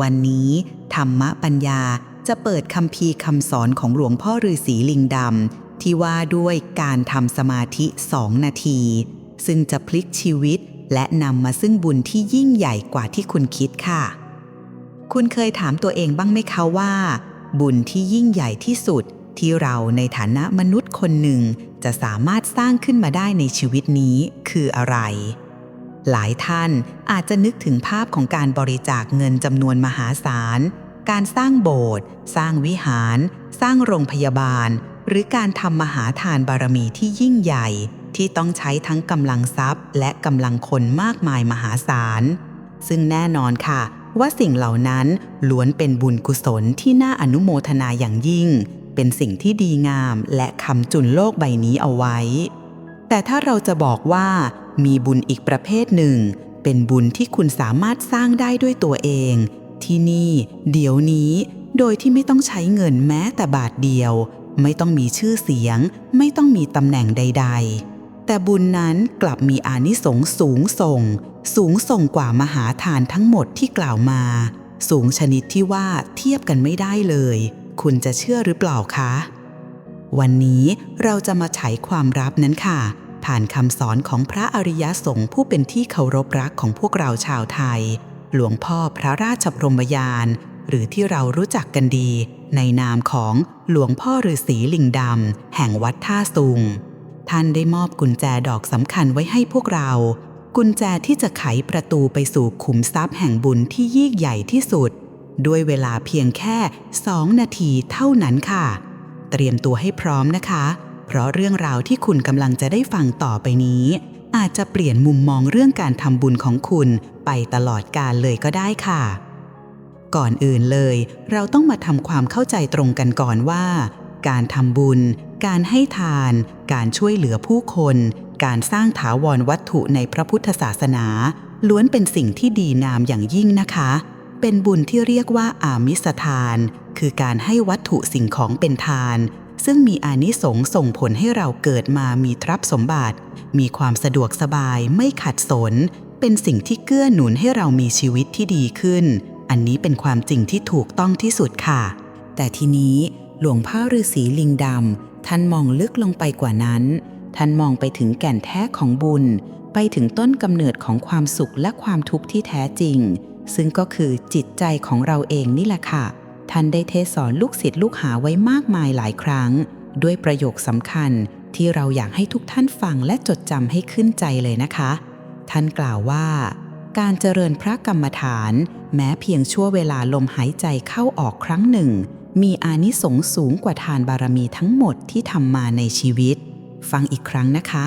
วันนี้ธรรมปัญญาจะเปิดคำพีร์คำสอนของหลวงพ่อฤาษีลิงดำที่ว่าด้วยการทำสมาธิสองนาที ซึ่งจะพลิกชีวิตและนำมาซึ่งบุญที่ยิ่งใหญ่กว่าที่คุณคิดค่ะ คุณเคยถามตัวเองบ้างไหมคะว่า บุญที่ยิ่งใหญ่ที่สุดที่เราในฐานะมนุษย์คนหนึ่งจะสามารถสร้างขึ้นมาได้ในชีวิตนี้คืออะไร หลายท่านอาจจะนึกถึงภาพของการบริจาคเงินจำนวนมหาศาล การสร้างโบสถ์ สร้างวิหาร สร้างโรงพยาบาล หรือการทำมหาทานบารมีที่ยิ่งใหญ่ ที่ต้องใช้ทั้งกำลังทรัพย์ และกำลังคนมากมายมหาศาล ซึ่งแน่นอนค่ะ ว่าสิ่งเหล่านั้นล้วนเป็นบุญกุศลที่น่าอนุโมทนาอย่างยิ่ง เป็นสิ่งที่ดีงามและคำจุนโลกใบนี้เอาไว้ แต่ถ้าเราจะบอกว่า มีบุญอีกประเภทหนึ่ง เป็นบุญที่คุณสามารถสร้างได้ด้วยตัวเอง ที่นี่ เดี๋ยวนี้ โดยที่ไม่ต้องใช้เงินแม้แต่บาทเดียว ไม่ต้องมีชื่อเสียง ไม่ต้องมีตำแหน่งใด ๆ แต่บุญนั้นกลับมีอานิสงส์สูงส่ง สูงส่งกว่ามหาทานทั้งหมดที่กล่าวมา สูงชนิดที่ว่าเทียบกันไม่ได้เลย คุณจะเชื่อหรือเปล่าคะ วันนี้เราจะมาไขความลับนั้นค่ะ ผ่านคำสอนของพระอริยสงฆ์ผู้เป็นที่เคารพรักของพวกเราชาวไทย หลวงพ่อพระราชบรมยาน หรือที่เรารู้จักกันดี ในนามของหลวงพ่อฤาษีลิงดำแห่งวัดท่าซุง ท่านได้มอบกุญแจดอกสำคัญไว้ให้พวกเรา กุญแจที่จะไขประตูไปสู่ขุมทรัพย์แห่งบุญที่ยิ่งใหญ่ที่สุด ด้วยเวลาเพียงแค่สองนาทีเท่านั้นค่ะ เตรียมตัวให้พร้อมนะคะ เพราะเรื่องราวที่คุณกำลังจะได้ฟังต่อไปนี้ อาจจะเปลี่ยนมุมมองเรื่องการทำบุญของคุณไปตลอดกาลเลยก็ได้ค่ะ ก่อนอื่นเลย เราต้องมาทำความเข้าใจตรงกันก่อนว่า การทำบุญ การให้ทาน การช่วยเหลือผู้คน การสร้างถาวรวัตถุในพระพุทธศาสนา ล้วนเป็นสิ่งที่ดีงามอย่างยิ่งนะคะ เป็นบุญที่เรียกว่าอามิสทาน คือการให้วัตถุสิ่งของเป็นทาน ซึ่งมีอานิสงส์ส่งผลให้เราเกิดมามีทรัพย์สมบัติ มีความสะดวกสบายไม่ขัดสน เป็นสิ่งที่เกื้อหนุนให้เรามีชีวิตที่ดีขึ้น อันนี้เป็นความจริงที่ถูกต้องที่สุดค่ะ แต่ทีนี้หลวงพ่อฤาษีลิงดำท่านมองลึกลงไปกว่านั้น ท่านมองไปถึงแก่นแท้ของบุญ ไปถึงต้นกำเนิดของความสุขและความทุกข์ที่แท้จริง ซึ่งก็คือจิตใจของเราเองนี่แหละค่ะ ท่านได้เทศสอนลูกศิษย์ลูกหาไว้มากมายหลายครั้ง ด้วยประโยคสำคัญที่เราอยากให้ทุกท่านฟังและจดจำให้ขึ้นใจเลยนะคะ ท่านกล่าวว่า การเจริญพระกรรมฐาน แม้เพียงชั่วเวลาลมหายใจเข้าออกครั้งหนึ่ง มีอานิสงส์สูงกว่าทานบารมีทั้งหมดที่ทำมาในชีวิต ฟังอีกครั้งนะคะ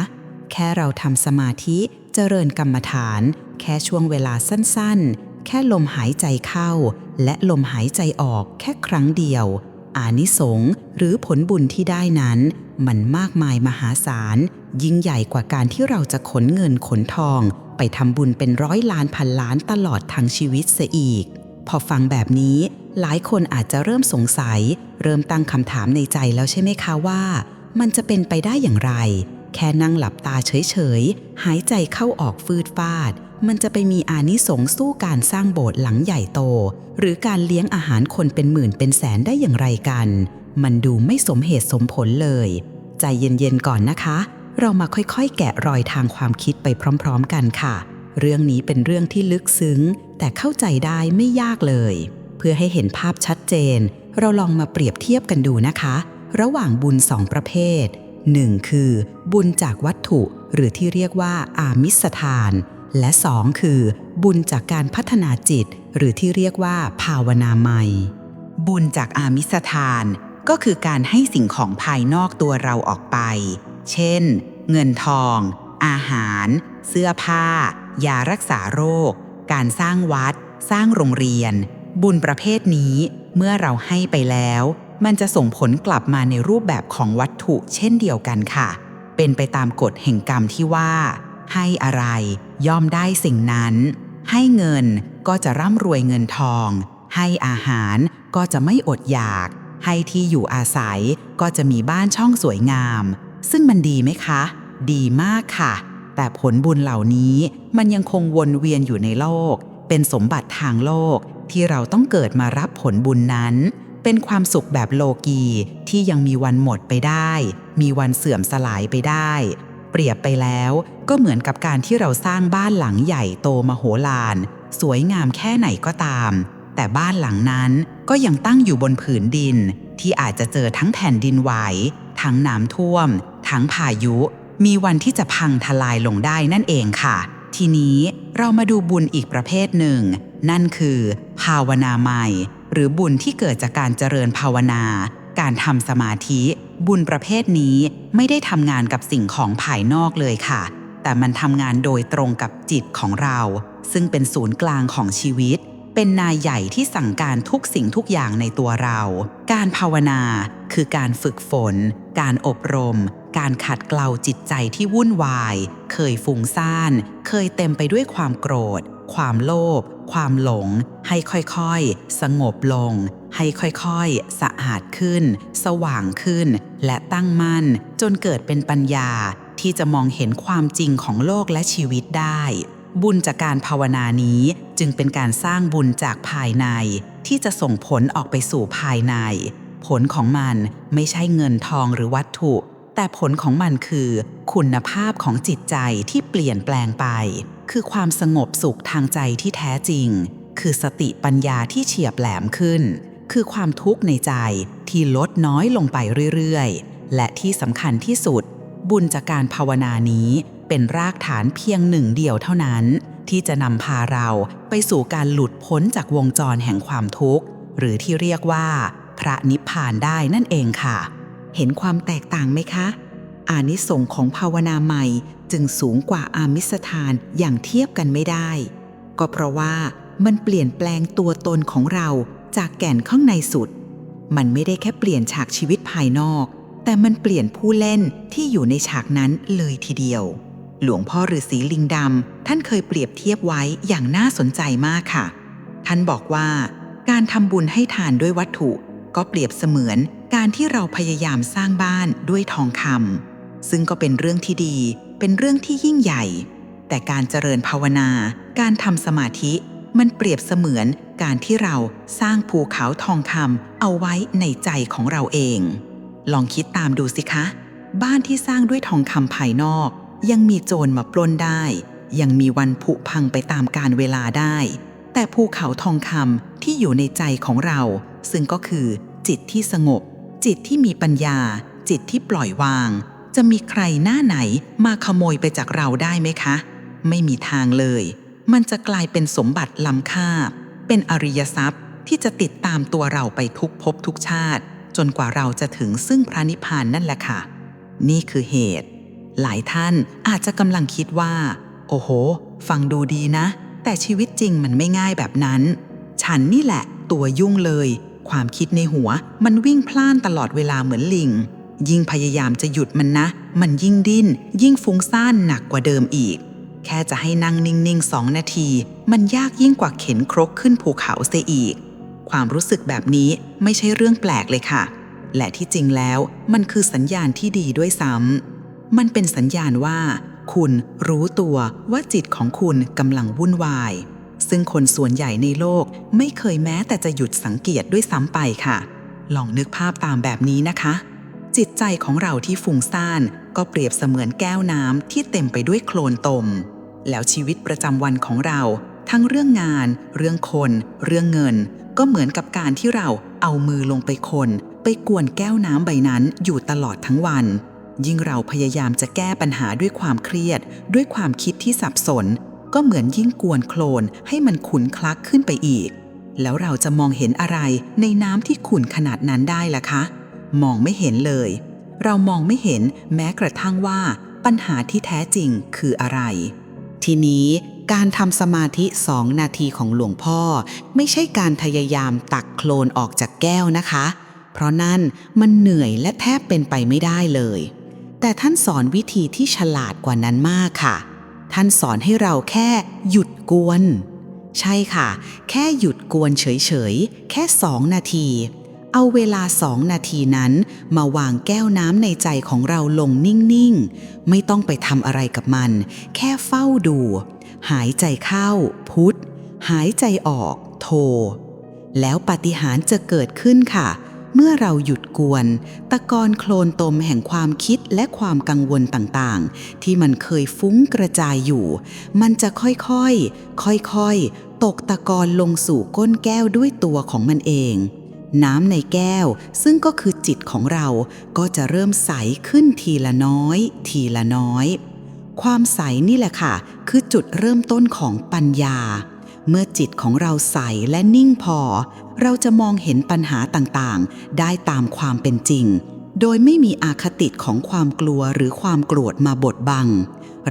แค่เราทำสมาธิเจริญกรรมฐาน แค่ช่วงเวลาสั้น แค่ลมหายใจเข้า และลมหายใจออกแค่ครั้งเดียว อานิสงส์หรือผลบุญที่ได้นั้น มันมากมายมหาศาล ยิ่งใหญ่กว่าการที่เราจะขนเงินขนทอง ไปทำบุญเป็นร้อยล้านพันล้านตลอดทั้งชีวิตเสียอีก พอฟังแบบนี้ หลายคนอาจจะเริ่มสงสัย เริ่มตั้งคำถามในใจแล้วใช่ไหมคะว่า มันจะเป็นไปได้อย่างไร แค่นั่งหลับตาเฉยๆหายใจเข้าออกฟืดฟาด มันจะไปมีอานิสงส์สู้การสร้างโบสถ์หลังใหญ่โต หรือการเลี้ยงอาหารคนเป็นหมื่นเป็นแสนได้อย่างไรกัน มันดูไม่สมเหตุสมผลเลย ใจเย็นๆก่อนนะคะ เรามาค่อยๆ แกะรอยทางความคิดไปพร้อมๆ กันค่ะ เรื่องนี้เป็นเรื่องที่ลึกซึ้ง แต่เข้าใจได้ไม่ยากเลย เพื่อให้เห็นภาพชัดเจน เราลองมาเปรียบเทียบกันดูนะคะ ระหว่างบุญสองประเภท 1. คือบุญจากวัตถุหรือที่เรียกว่าอามิสทาน และ 2. คือ บุญจากการพัฒนาจิต หรือที่เรียกว่า ภาวนาใหม่ บุญจากอามิสทาน ก็คือการให้สิ่งของภายนอกตัวเราออกไป เช่น เงินทอง อาหาร เสื้อผ้า ยารักษาโรค การสร้างวัด สร้างโรงเรียน บุญประเภทนี้เมื่อเราให้ไปแล้ว มันจะส่งผลกลับมาในรูปแบบของวัตถุเช่นเดียวกันค่ะ เป็นไปตามกฎแห่งกรรมที่ว่า ให้อะไรย่อมได้สิ่งนั้น ให้เงินก็จะร่ำรวยเงินทอง ให้อาหารก็จะไม่อดอยาก ให้ที่อยู่อาศัยก็จะมีบ้านช่องสวยงาม ซึ่งมันดีไหมคะ ดีมากค่ะ แต่ผลบุญเหล่านี้มันยังคงวนเวียนอยู่ในโลก เป็นสมบัติทางโลกที่เราต้องเกิดมารับผลบุญนั้น เป็นความสุขแบบโลกีที่ยังมีวันหมดไปได้ มีวันเสื่อมสลายไปได้ เปรียบไปแล้วก็เหมือนกับการที่เราสร้างบ้านหลังใหญ่โตมโหฬารสวยงามแค่ไหนก็ตาม แต่บ้านหลังนั้นก็ยังตั้งอยู่บนผืนดิน ที่อาจจะเจอทั้งแผ่นดินไหว ทั้งน้ำท่วม ทั้งพายุ มีวันที่จะพังทลายลงได้นั่นเองค่ะ ทีนี้เรามาดูบุญอีกประเภทหนึ่ง นั่นคือ ภาวนาใหม่ หรือบุญที่เกิดจากการเจริญภาวนา การทำสมาธิ บุญประเภทนี้ไม่ได้ทำงานกับสิ่งของภายนอกเลยค่ะ แต่มันทำงานโดยตรงกับจิตของเรา ซึ่งเป็นศูนย์กลางของชีวิต เป็นนายใหญ่ที่สั่งการทุกสิ่งทุกอย่างในตัวเรา การภาวนาคือการฝึกฝน การอบรม การขัดเกลาจิตใจที่วุ่นวาย เคยฟุ้งซ่าน เคยเต็มไปด้วยความโกรธ ความโลภความหลง ให้ค่อยๆ สงบลง ให้ค่อยๆ สะอาดขึ้น สว่างขึ้น และตั้งมั่น จนเกิดเป็นปัญญาที่จะมองเห็นความจริงของโลกและชีวิตได้ บุญจากการภาวนานี้จึงเป็นการสร้างบุญจากภายใน ที่จะส่งผลออกไปสู่ภายใน ผลของมันไม่ใช่เงินทองหรือวัตถุ แต่ผลของมันคือ คุณภาพของจิตใจที่เปลี่ยนแปลงไป คือความสงบสุขทางใจที่แท้จริง คือสติปัญญาที่เฉียบแหลมขึ้น คือความทุกข์ในใจที่ลดน้อยลงไปเรื่อยๆ และที่สำคัญที่สุด บุญจากการภาวนานี้เป็นรากฐานเพียงหนึ่งเดียวเท่านั้น ที่จะนำพาเราไปสู่การหลุดพ้นจากวงจรแห่งความทุกข์ หรือที่เรียกว่า พระนิพพานได้นั่นเองค่ะ เห็นความแตกต่างไหมคะอานิสงส์ของภาวนาใหม่ จึงสูงกว่าอามิสทานอย่างเทียบกันไม่ได้ ก็เพราะว่ามันเปลี่ยนแปลงตัวตนของเราจากแก่นข้างในสุด มันไม่ได้แค่เปลี่ยนฉากชีวิตภายนอก แต่มันเปลี่ยนผู้เล่นที่อยู่ในฉากนั้นเลยทีเดียว หลวงพ่อฤาษีลิงดำท่านเคยเปรียบเทียบไว้อย่างน่าสนใจมากค่ะ ท่านบอกว่า การทำบุญให้ทานด้วยวัตถุ ก็เปรียบเสมือนการที่เราพยายามสร้างบ้านด้วยทองคำซึ่งก็เป็นเรื่องที่ดี เป็นเรื่องที่ยิ่งใหญ่ แต่การเจริญภาวนา การทำสมาธิ มันเปรียบเสมือนการที่เราสร้างภูเขาทองคำเอาไว้ในใจของเราเอง ลองคิดตามดูสิคะ บ้านที่สร้างด้วยทองคำภายนอก ยังมีโจรมาปล้นได้ ยังมีวันผุพังไปตามกาลเวลาได้ แต่ภูเขาทองคำที่อยู่ในใจของเรา ซึ่งก็คือจิตที่สงบ จิตที่มีปัญญา จิตที่ปล่อยวาง จะมีใครหน้าไหนมาขโมยไปจากเราได้ไหมคะ ไม่มีทางเลย มันจะกลายเป็นสมบัติล้ำค่า เป็นอริยทรัพย์ที่จะติดตามตัวเราไปทุกภพทุกชาติ จนกว่าเราจะถึงซึ่งพระนิพพานนั่นแหละค่ะ นี่คือเหตุ หลายท่านอาจจะกำลังคิดว่า โอ้โห ฟังดูดีนะ แต่ชีวิตจริงมันไม่ง่ายแบบนั้น ฉันนี่แหละ ตัวยุ่งเลย ความคิดในหัวมันวิ่งพล่านตลอดเวลาเหมือนลิง ยิ่งพยายามจะหยุดมันนะ มันยิ่งดิ้น ยิ่งฟุ้งซ่านหนักกว่าเดิมอีก แค่จะให้นั่งนิ่งๆสองนาที มันยากยิ่งกว่าเข็นครกขึ้นภูเขาเสียอีก ความรู้สึกแบบนี้ไม่ใช่เรื่องแปลกเลยค่ะ และที่จริงแล้วมันคือสัญญาณที่ดีด้วยซ้ำมันเป็นสัญญาณว่า คุณรู้ตัวว่าจิตของคุณกำลังวุ่นวาย ซึ่งคนส่วนใหญ่ในโลกไม่เคยแม้แต่จะหยุดสังเกตด้วยซ้ำไปค่ะ ลองนึกภาพตามแบบนี้นะคะ จิตใจของเราที่ฟุ้งซ่านก็เปรียบเสมือนแก้วน้ำที่เต็มไปด้วยโคลนตม แล้วชีวิตประจำวันของเรา ทั้งเรื่องงาน เรื่องคน เรื่องเงิน ก็เหมือนกับการที่เราเอามือลงไปคน ไปกวนแก้วน้ำใบนั้นอยู่ตลอดทั้งวัน ยิ่งเราพยายามจะแก้ปัญหาด้วยความเครียด ด้วยความคิดที่สับสน ก็เหมือนยิ่งกวนโคลนให้มันขุนคลักขึ้นไปอีก แล้วเราจะมองเห็นอะไรในน้ำที่ขุ่นขนาดนั้นได้ล่ะคะ มองไม่เห็นเลย เรามองไม่เห็นแม้กระทั่งว่า ปัญหาที่แท้จริงคืออะไร ทีนี้การทำสมาธิสองนาทีของหลวงพ่อ ไม่ใช่การพยายามตักโคลนออกจากแก้วนะคะ เพราะนั่นมันเหนื่อยและแทบเป็นไปไม่ได้เลย แต่ท่านสอนวิธีที่ฉลาดกว่านั้นมากค่ะ ท่านสอนให้เราแค่หยุดกวน ใช่ค่ะ แค่หยุดกวนเฉยๆ แค่สองนาที เอาเวลาสองนาทีนั้น มาวางแก้วน้ำในใจของเราลงนิ่งๆ ไม่ต้องไปทำอะไรกับมัน แค่เฝ้าดู หายใจเข้า พุทธหายใจออก โท แล้วปฏิหารจะเกิดขึ้นค่ะ เมื่อเราหยุดกวน ตะกอนโคลนตมแห่งความคิดและความกังวลต่างๆ ที่มันเคยฟุ้งกระจายอยู่ มันจะค่อยๆ ค่อยๆ ตกตะกอนลงสู่ก้นแก้วด้วยตัวของมันเอง น้ำในแก้วซึ่งก็คือจิตของเราก็จะเริ่มใสขึ้นทีละน้อย ทีละน้อย ความใสนี่แหละค่ะ คือจุดเริ่มต้นของปัญญา เมื่อจิตของเราใสและนิ่งพอ เราจะมองเห็นปัญหาต่างๆ ได้ตามความเป็นจริง โดยไม่มีอาคติของความกลัวหรือความโกรธมาบดบัง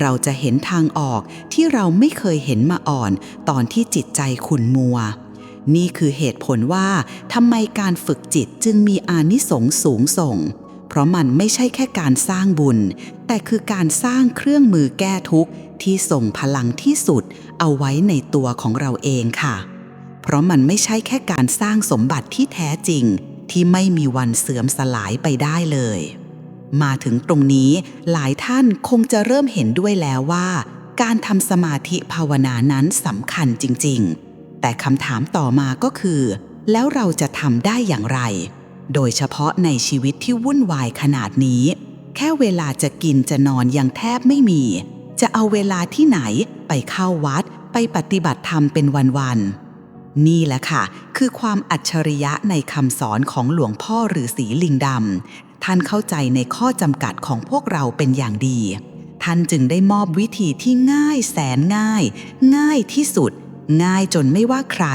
เราจะเห็นทางออกที่เราไม่เคยเห็นมาอ่อน ตอนที่จิตใจขุ่นมัว นี่คือเหตุผลว่าทำไมการฝึกจิตจึงมีอานิสงส์สูงส่ง เพราะมันไม่ใช่แค่การสร้างบุญ แต่คือการสร้างเครื่องมือแก้ทุกข์ที่ส่งพลังที่สุดเอาไว้ในตัวของเราเองค่ะ เพราะมันไม่ใช่แค่การสร้างสมบัติที่แท้จริง ที่ไม่มีวันเสื่อมสลายไปได้เลย มาถึงตรงนี้หลายท่านคงจะเริ่มเห็นด้วยแล้วว่า การทำสมาธิภาวนานั้นสำคัญจริง ๆ แต่คำถามต่อมาก็คือ แล้วเราจะทำได้อย่างไร โดยเฉพาะในชีวิตที่วุ่นวายขนาดนี้ แค่เวลาจะกินจะนอนยังแทบไม่มี จะเอาเวลาที่ไหนไปเข้าวัด ไปปฏิบัติธรรมเป็นวันๆนี่แหละค่ะ คือความอัจฉริยะในคำสอนของหลวงพ่อฤาษีลิงดำท่านเข้าใจในข้อจำกัดของพวกเราเป็นอย่างดีท่านจึงได้มอบวิธีที่ง่ายแสนง่าย ง่ายที่สุด ง่ายจนไม่ว่าใคร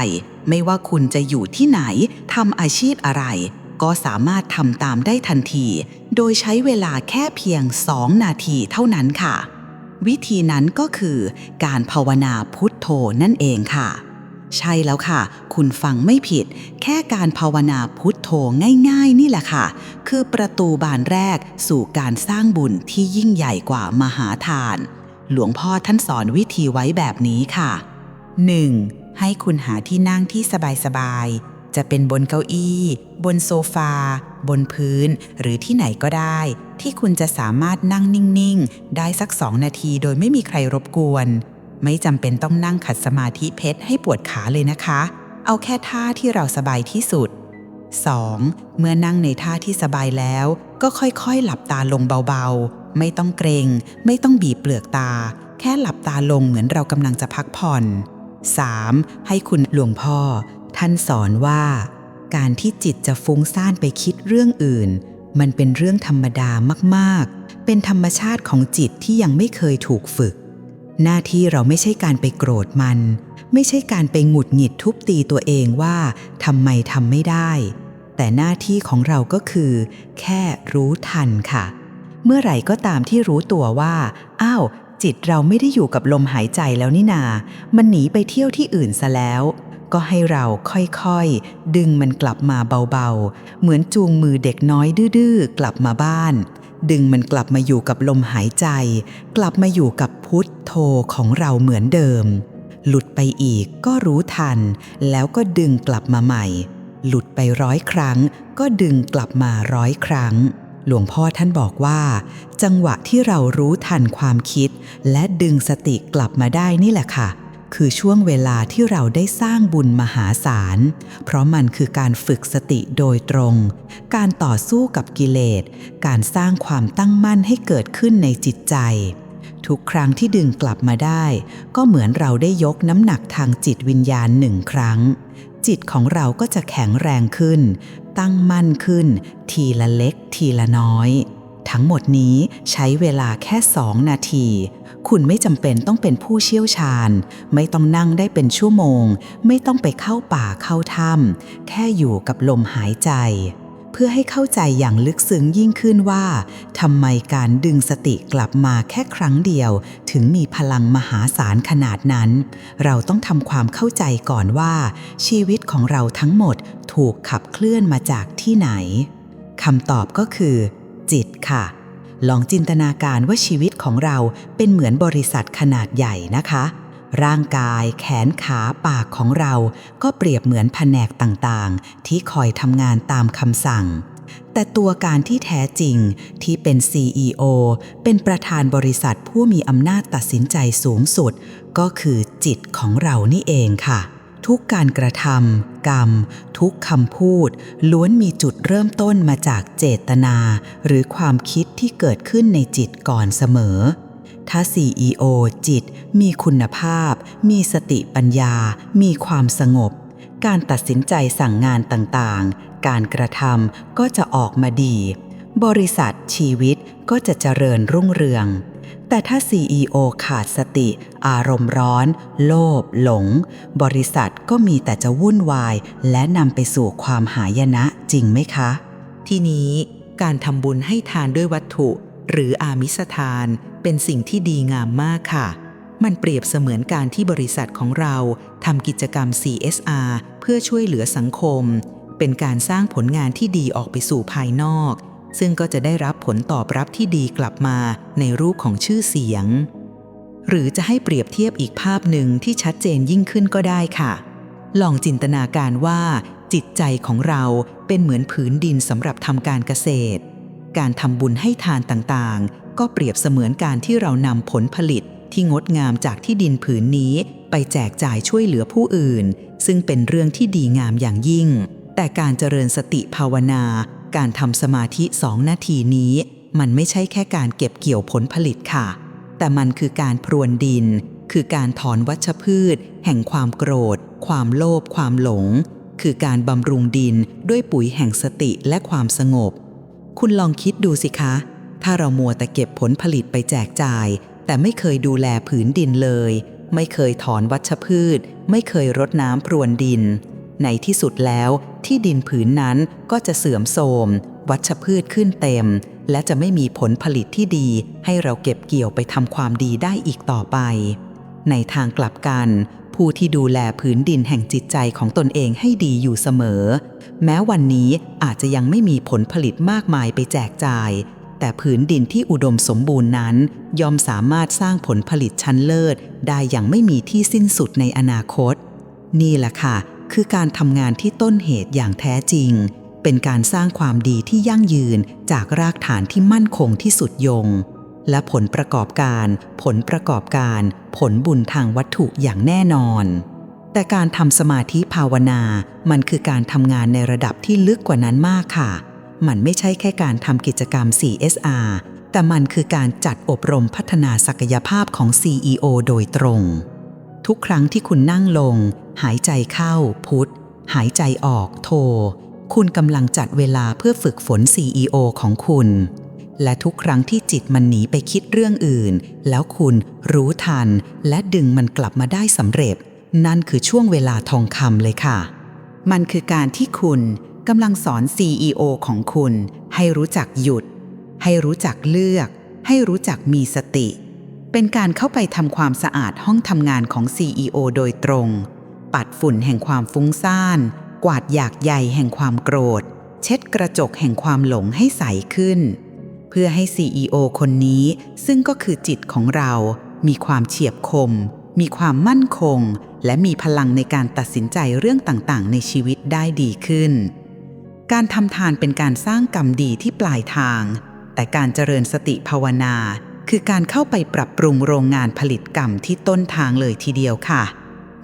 ไม่ว่าคุณจะอยู่ที่ไหนทำอาชีพอะไร ก็สามารถทำตามได้ทันที โดยใช้เวลาแค่เพียง2นาทีเท่านั้นค่ะ วิธีนั้นก็คือการภาวนาพุทโธนั่นเองค่ะ ใช่แล้วค่ะ คุณฟังไม่ผิด แค่การภาวนาพุทโธง่ายๆ นี่แหละค่ะ คือประตูบานแรกสู่การสร้างบุญที่ยิ่งใหญ่กว่ามหาทาน หลวงพ่อท่านสอนวิธีไว้แบบนี้ค่ะ 1. ให้คุณหาที่นั่งที่สบายๆ จะเป็นบนเก้าอี้ บนโซฟา บนพื้น หรือที่ไหนก็ได้ ที่คุณจะสามารถนั่งนิ่งๆ ได้สักสองนาทีโดยไม่มีใครรบกวน ไม่จำเป็นต้องนั่งขัดสมาธิเพชรให้ปวดขาเลยนะคะ เอาแค่ท่าที่เราสบายที่สุด 2. เมื่อนั่งในท่าที่สบายแล้ว ก็ค่อยๆ หลับตาลงเบาๆ ไม่ต้องเกรง ไม่ต้องบีบเปลือกตา แค่หลับตาลงเหมือนเรากำลังจะพักผ่อน 3. ให้คุณหลวงพ่อ ท่านสอนว่า การที่จิตจะฟุ้งซ่านไปคิดเรื่องอื่น มันเป็นเรื่องธรรมดามากๆ เป็นธรรมชาติของจิตที่ยังไม่เคยถูกฝึก หน้าที่เราไม่ใช่การไปโกรธมัน ไม่ใช่การไปหงุดหงิดทุบตีตัวเองว่าทำไมทำไม่ได้ แต่หน้าที่ของเราก็คือ แค่รู้ทันค่ะ เมื่อไหร่ก็ตามที่รู้ตัวว่า อ้าว จิตเราไม่ได้อยู่กับลมหายใจแล้วนี่นา มันหนีไปเที่ยวที่อื่นซะแล้ว ก็ให้เราค่อยๆ ดึงมันกลับมาเบาๆ เหมือนจูงมือเด็กน้อยดื้อๆ กลับมาบ้าน ดึงมันกลับมาอยู่กับลมหายใจ กลับมาอยู่กับพุทโธของเราเหมือนเดิม หลุดไปอีกก็รู้ทัน แล้วก็ดึงกลับมาใหม่ หลุดไปร้อยครั้ง ก็ดึงกลับมาร้อยครั้ง หลวงพ่อท่านบอกว่า จังหวะที่เรารู้ทันความคิด และดึงสติกลับมาได้นี่แหละค่ะ คือช่วงเวลาที่เราได้สร้างบุญมหาศาล เพราะมันคือการฝึกสติโดยตรง การต่อสู้กับกิเลส การสร้างความตั้งมั่นให้เกิดขึ้นในจิตใจ ทุกครั้งที่ดึงกลับมาได้ ก็เหมือนเราได้ยกน้ำหนักทางจิตวิญญาณหนึ่งครั้งจิตของเราก็จะแข็งแรงขึ้น ตั้งมั่นขึ้น ทีละเล็กทีละน้อย ทั้งหมดนี้ใช้เวลาแค่สองนาที คุณไม่จำเป็นต้องเป็นผู้เชี่ยวชาญ ไม่ต้องนั่งได้เป็นชั่วโมง ไม่ต้องไปเข้าป่าเข้าถ้ำแค่อยู่กับลมหายใจ พื่อให้เข้าใจอย่างลึกซึ้งยิ่งขึ้นว่าทำไมการดึงสติกลับมาแค่ครั้งเดียว ถึงมีพลังมหาศาลขนาดนั้น เราต้องทำความเข้าใจก่อนว่า ชีวิตของเราทั้งหมดถูกขับเคลื่อนมาจากที่ไหนคำตอบก็คือ จิตค่ะ ลองจินตนาการว่าชีวิตของเราเป็นเหมือนบริษัทขนาดใหญ่นะคะ ร่างกายแขนขาปากของเราก็เปรียบเหมือนแผนกต่างๆ ที่คอยทำงานตามคำสั่ง แต่ตัวการที่แท้จริงที่เป็น CEO เป็นประธานบริษัทผู้มีอำนาจตัดสินใจสูงสุด ก็คือจิตของเรานี่เองค่ะ ทุกการกระทำกรรม ทุกคำพูด ล้วนมีจุดเริ่มต้นมาจากเจตนา หรือความคิดที่เกิดขึ้นในจิตก่อนเสมอถ้า CEO จิต มีคุณภาพ มีสติปัญญา มีความสงบ การตัดสินใจสั่งงานต่างๆ การกระทำก็จะออกมาดี บริษัทชีวิตก็จะเจริญรุ่งเรือง แต่ถ้า CEO ขาดสติ อารมณ์ร้อน โลภหลง บริษัทก็มีแต่จะวุ่นวาย และนำไปสู่ความหายนะจริงไหมคะ ทีนี้การทำบุญให้ทานด้วยวัตถุ หรืออามิสทานเป็นสิ่งที่ดีงามมากค่ะ มันเปรียบเสมือนการที่บริษัทของเราทำกิจกรรม CSR เพื่อช่วยเหลือสังคม เป็นการสร้างผลงานที่ดีออกไปสู่ภายนอก ซึ่งก็จะได้รับผลตอบรับที่ดีกลับมาในรูปของชื่อเสียง หรือจะให้เปรียบเทียบอีกภาพหนึ่งที่ชัดเจนยิ่งขึ้นก็ได้ค่ะ ลองจินตนาการว่า จิตใจของเราเป็นเหมือนผืนดินสำหรับทำการเกษตร การทำบุญให้ทานต่างๆ ก็เปรียบเสมือนการที่เรานำผลผลิต ที่งดงามจากที่ดินผืนนี้ไปแจกจ่ายช่วยเหลือผู้อื่น ซึ่งเป็นเรื่องที่ดีงามอย่างยิ่ง แต่การเจริญสติภาวนา การทำสมาธิสองนาทีนี้ มันไม่ใช่แค่การเก็บเกี่ยวผลผลิตค่ะ แต่มันคือการพรวนดิน คือการถอนวัชพืช แห่งความโกรธ ความโลภความหลง คือการบำรุงดินด้วยปุ๋ยแห่งสติและความสงบ คุณลองคิดดูสิคะ ถ้าเรามัวแต่เก็บผลผลิตไปแจกจ่าย แต่ไม่เคยดูแลผืนดินเลย ไม่เคยถอนวัชพืช ไม่เคยรดน้ำพรวนดิน ในที่สุดแล้วที่ดินผืนนั้นก็จะเสื่อมโทรม วัชพืชขึ้นเต็ม และจะไม่มีผลผลิตที่ดี ให้เราเก็บเกี่ยวไปทำความดีได้อีกต่อไป ในทางกลับกัน ผู้ที่ดูแลผืนดินแห่งจิตใจของตนเองให้ดีอยู่เสมอ แม้วันนี้อาจจะยังไม่มีผลผลิตมากมายไปแจกจ่าย แต่ผืนดินที่อุดมสมบูรณ์นั้น ย่อมสามารถสร้างผลผลิตชั้นเลิศ ได้อย่างไม่มีที่สิ้นสุดในอนาคต นี่แหละค่ะ คือการทำงานที่ต้นเหตุอย่างแท้จริง เป็นการสร้างความดีที่ยั่งยืนจากรากฐานที่มั่นคงที่สุดยง และผลประกอบการ ผลประกอบการ ผลบุญทางวัตถุอย่างแน่นอน แต่การทำสมาธิภาวนา มันคือการทำงานในระดับที่ลึกกว่านั้นมากค่ะ มันไม่ใช่แค่การทำกิจกรรม CSR แต่มันคือการจัดอบรมพัฒนาศักยภาพของ CEO โดยตรง ทุกครั้งที่คุณนั่งลง หายใจเข้า พุทธหายใจออกโท คุณกำลังจัดเวลาเพื่อฝึกฝน CEO ของคุณ และทุกครั้งที่จิตมันหนีไปคิดเรื่องอื่น แล้วคุณรู้ทัน และดึงมันกลับมาได้สำเร็จ นั่นคือช่วงเวลาทองคำเลยค่ะ มันคือการที่คุณ กำลังสอน CEO ของคุณ ให้รู้จักหยุด ให้รู้จักเลือก ให้รู้จักมีสติ เป็นการเข้าไปทำความสะอาดห้องทำงานของ CEO โดยตรง ปัดฝุ่นแห่งความฟุ้งซ่าน กวาดหยากใยแห่งความโกรธ เช็ดกระจกแห่งความหลงให้ใสขึ้น เพื่อให้ CEO คนนี้ซึ่งก็คือจิตของเรา มีความเฉียบคม มีความมั่นคง และมีพลังในการตัดสินใจเรื่องต่างๆ ในชีวิตได้ดีขึ้น การทำทานเป็นการสร้างกรรมดีที่ปลายทาง แต่การเจริญสติภาวนา คือการเข้าไปปรับปรุงโรงงานผลิตกรรมที่ต้นทางเลยทีเดียวค่ะ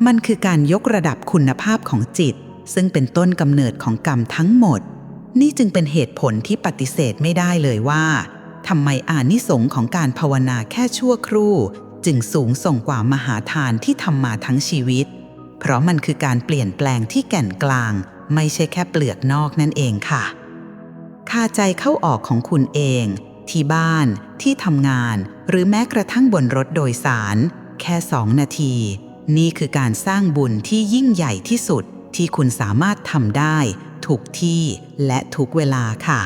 มันคือการยกระดับคุณภาพของจิต ซึ่งเป็นต้นกำเนิดของกรรมทั้งหมด นี่จึงเป็นเหตุผลที่ปฏิเสธไม่ได้เลยว่าทำไมอานิสงส์ของการภาวนาแค่ชั่วครู่ จึงสูงส่งกว่ามหาทานที่ทำมาทั้งชีวิต เพราะมันคือการเปลี่ยนแปลงที่แก่นกลาง ไม่ใช่แค่เปลือกนอกนั่นเองค่ะคาใจเข้าออกของคุณเอง ที่บ้าน ที่ทำงาน หรือแม้กระทั่งบนรถโดยสาร แค่สองนาที นี่คือการสร้างบุญที่ยิ่งใหญ่ที่สุดที่คุณสามารถทำได้ถูกที่และทุกเวลาค่ะ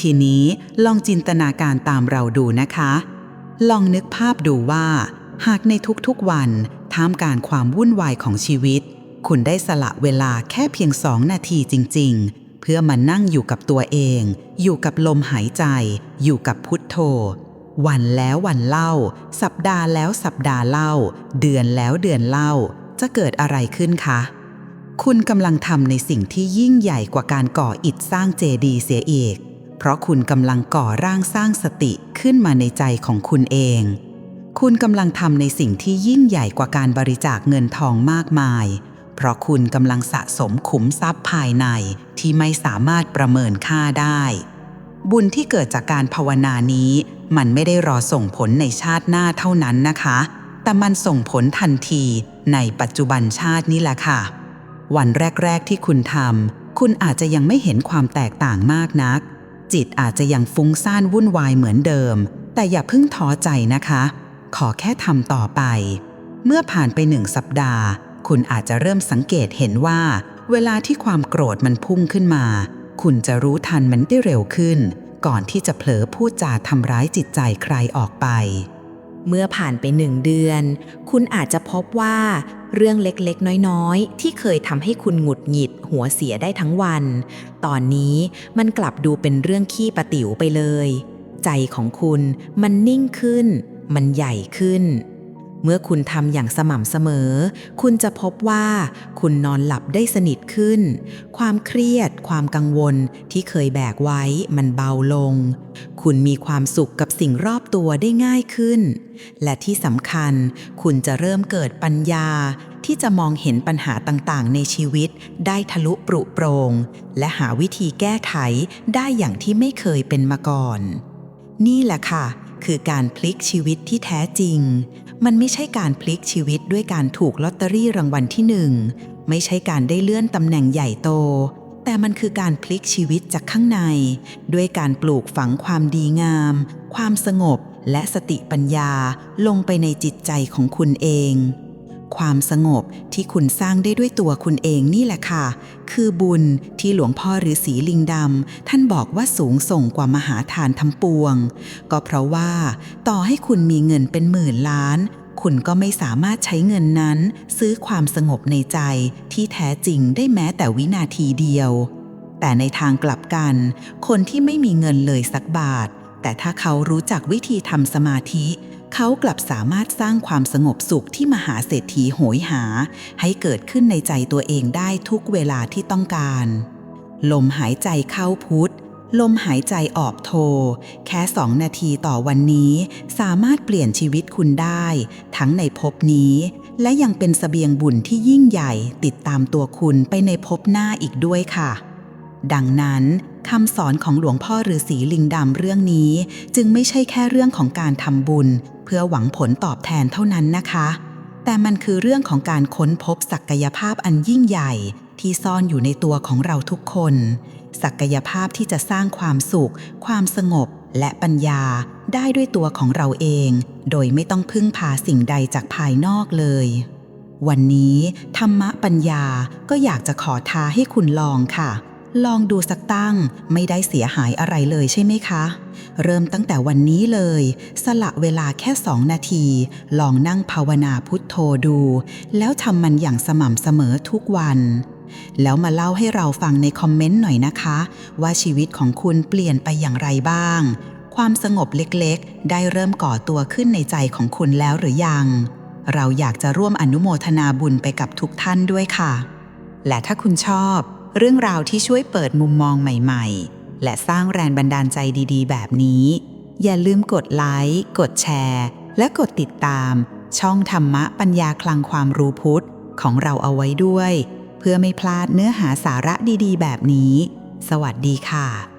ทีนี้ลองจินตนาการตามเราดูนะคะ ลองนึกภาพดูว่า หากในทุกๆวันท่ามกลารความวุ่นวายของชีวิต คุณได้สละเวลาแค่เพียงสองนาทีจริง ๆ เพื่อมานั่งอยู่กับตัวเอง อยู่กับลมหายใจ อยู่กับพุทโธ วันแล้ววันเล่า สัปดาห์แล้วสัปดาห์เล่า เดือนแล้วเดือนเล่า จะเกิดอะไรขึ้นคะคุณกำลังทำในสิ่งที่ยิ่งใหญ่กว่าการก่ออิฐสร้างเจดีย์เสียอีก เพราะคุณกำลังก่อร่างสร้างสติขึ้นมาในใจของคุณเอง คุณกำลังทำในสิ่งที่ยิ่งใหญ่กว่าการบริจาคเงินทองมากมาย เพราะคุณกำลังสะสมขุมทรัพย์ภายในที่ไม่สามารถประเมินค่าได้ บุญที่เกิดจากการภาวนานี้ มันไม่ได้รอส่งผลในชาติหน้าเท่านั้นนะคะ แต่มันส่งผลทันทีในปัจจุบันชาตินี้แหละค่ะ วันแรก ๆ ที่คุณทำคุณอาจจะยังไม่เห็นความแตกต่างมากนัก จิตอาจจะยังฟุ้งซ่านวุ่นวายเหมือนเดิม แต่อย่าเพิ่งท้อใจนะคะ ขอแค่ทำต่อไป เมื่อผ่านไปหนึ่งสัปดาห์ คุณอาจจะเริ่มสังเกตเห็นว่า เวลาที่ความโกรธมันพุ่งขึ้นมา คุณจะรู้ทันมันได้เร็วขึ้น ก่อนที่จะเผลอพูดจาทำร้ายจิตใจใครออกไป เมื่อผ่านไปหนึ่งเดือน คุณอาจจะพบว่า เรื่องเล็กๆ น้อยๆ ที่เคยทำให้คุณหงุดหงิด หัวเสียได้ทั้งวัน ตอนนี้มันกลับดูเป็นเรื่องขี้ประติ๋วไปเลย ใจของคุณมันนิ่งขึ้น มันใหญ่ขึ้น เมื่อคุณทำอย่างสม่ำเสมอ คุณจะพบว่าคุณนอนหลับได้สนิทขึ้น ความเครียด ความกังวลที่เคยแบกไว้มันเบาลง คุณมีความสุขกับสิ่งรอบตัวได้ง่ายขึ้น และที่สำคัญ คุณจะเริ่มเกิดปัญญา ที่จะมองเห็นปัญหาต่างๆ ในชีวิต ได้ทะลุปรุโปรง และหาวิธีแก้ไขได้อย่างที่ไม่เคยเป็นมาก่อน นี่แหละค่ะ คือการพลิกชีวิตที่แท้จริง มันไม่ใช่การพลิกชีวิตด้วยการถูกลอตเตอรี่รางวัลที่หนึ่งไม่ใช่การได้เลื่อนตำแหน่งใหญ่โต แต่มันคือการพลิกชีวิตจากข้างใน ด้วยการปลูกฝังความดีงาม ความสงบและสติปัญญาลงไปในจิตใจของคุณเอง ความสงบที่คุณสร้างได้ด้วยตัวคุณเองนี่แหละค่ะ คือบุญที่หลวงพ่อฤาษีลิงดำท่านบอกว่าสูงส่งกว่ามหาทานทั้งปวง ก็เพราะว่า ต่อให้คุณมีเงินเป็นหมื่นล้าน คุณก็ไม่สามารถใช้เงินนั้น ซื้อความสงบในใจที่แท้จริงได้แม้แต่วินาทีเดียว แต่ในทางกลับกัน คนที่ไม่มีเงินเลยสักบาท แต่ถ้าเขารู้จักวิธีทำสมาธิ เขากลับสามารถสร้างความสงบสุขที่มหาเศรษฐีโหยหา ให้เกิดขึ้นในใจตัวเองได้ทุกเวลาที่ต้องการ ลมหายใจเข้าพุทธลมหายใจออกโท แค่สองนาทีต่อวันนี้ สามารถเปลี่ยนชีวิตคุณได้ ทั้งในภพนี้ และยังเป็นเสบียงบุญที่ยิ่งใหญ่ติดตามตัวคุณไปในภพหน้าอีกด้วยค่ะ ดังนั้นคำสอนของหลวงพ่อฤาษีลิงดำเรื่องนี้ จึงไม่ใช่แค่เรื่องของการทำบุญ เพื่อหวังผลตอบแทนเท่านั้นนะคะ แต่มันคือเรื่องของการค้นพบศักยภาพอันยิ่งใหญ่ ที่ซ่อนอยู่ในตัวของเราทุกคน ศักยภาพที่จะสร้างความสุข ความสงบและปัญญาได้ด้วยตัวของเราเอง โดยไม่ต้องพึ่งพาสิ่งใดจากภายนอกเลย วันนี้ธรรมะปัญญาก็อยากจะขอท้าให้คุณลองค่ะ ลองดูสักตั้งไม่ได้เสียหายอะไรเลยใช่ไหมคะ เริ่มตั้งแต่วันนี้เลย สละเวลาแค่สองนาที ลองนั่งภาวนาพุทโธดู แล้วทำมันอย่างสม่ำเสมอทุกวัน แล้วมาเล่าให้เราฟังในคอมเมนต์หน่อยนะคะ ว่าชีวิตของคุณเปลี่ยนไปอย่างไรบ้าง ความสงบเล็กๆ ได้เริ่มก่อตัวขึ้นในใจของคุณแล้วหรือยัง เราอยากจะร่วมอนุโมทนาบุญไปกับทุกท่านด้วยค่ะ และถ้าคุณชอบ เรื่องราวที่ช่วยเปิดมุมมองใหม่ๆ และสร้างแรงบันดาลใจดีๆ แบบนี้ อย่าลืมกดไลค์ กดแชร์ และกดติดตาม ช่องธรรมะปัญญาคลังความรู้พุทธของเราเอาไว้ด้วย เพื่อไม่พลาดเนื้อหาสาระดีๆ แบบนี้ สวัสดีค่ะ